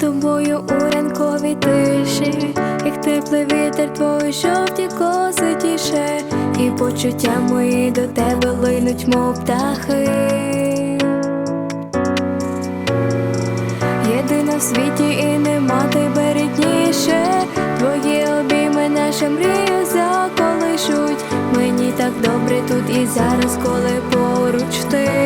тобою у ранковій тиші, як теплий вітер, твої жовті коси тіше, і почуття мої до тебе линуть, мов птахи. Єдина в світі і нема тебе рідніше. Твої обійми наша мрія заколишуть. Мені так добре тут і зараз, коли поруч. Ти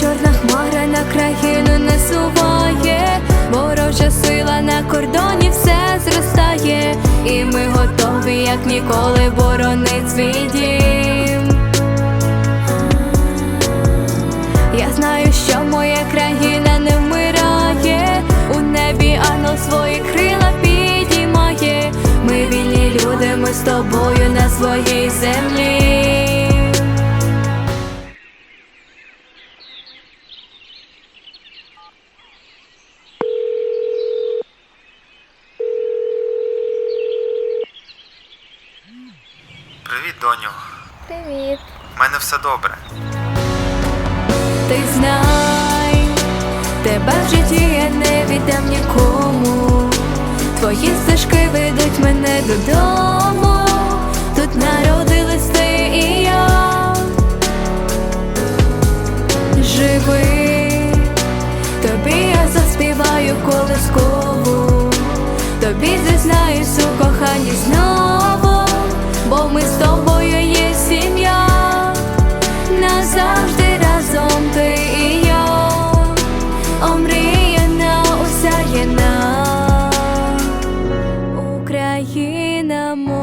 чорна хмара на країну насуває, ворожа сила на кордоні все зростає, і ми готові, як ніколи, боронить свій. Я знаю, що моя країна не вмирає, у небі ангел свої крила підіймає. Ми вільні люди, ми з тобою на своїй землі. Привіт, доню. Привіт. У мене все добре. Ти знай, тебе в житті я не віддам нікому. Твої стежки ведуть мене додому. Тут народились ти і amor.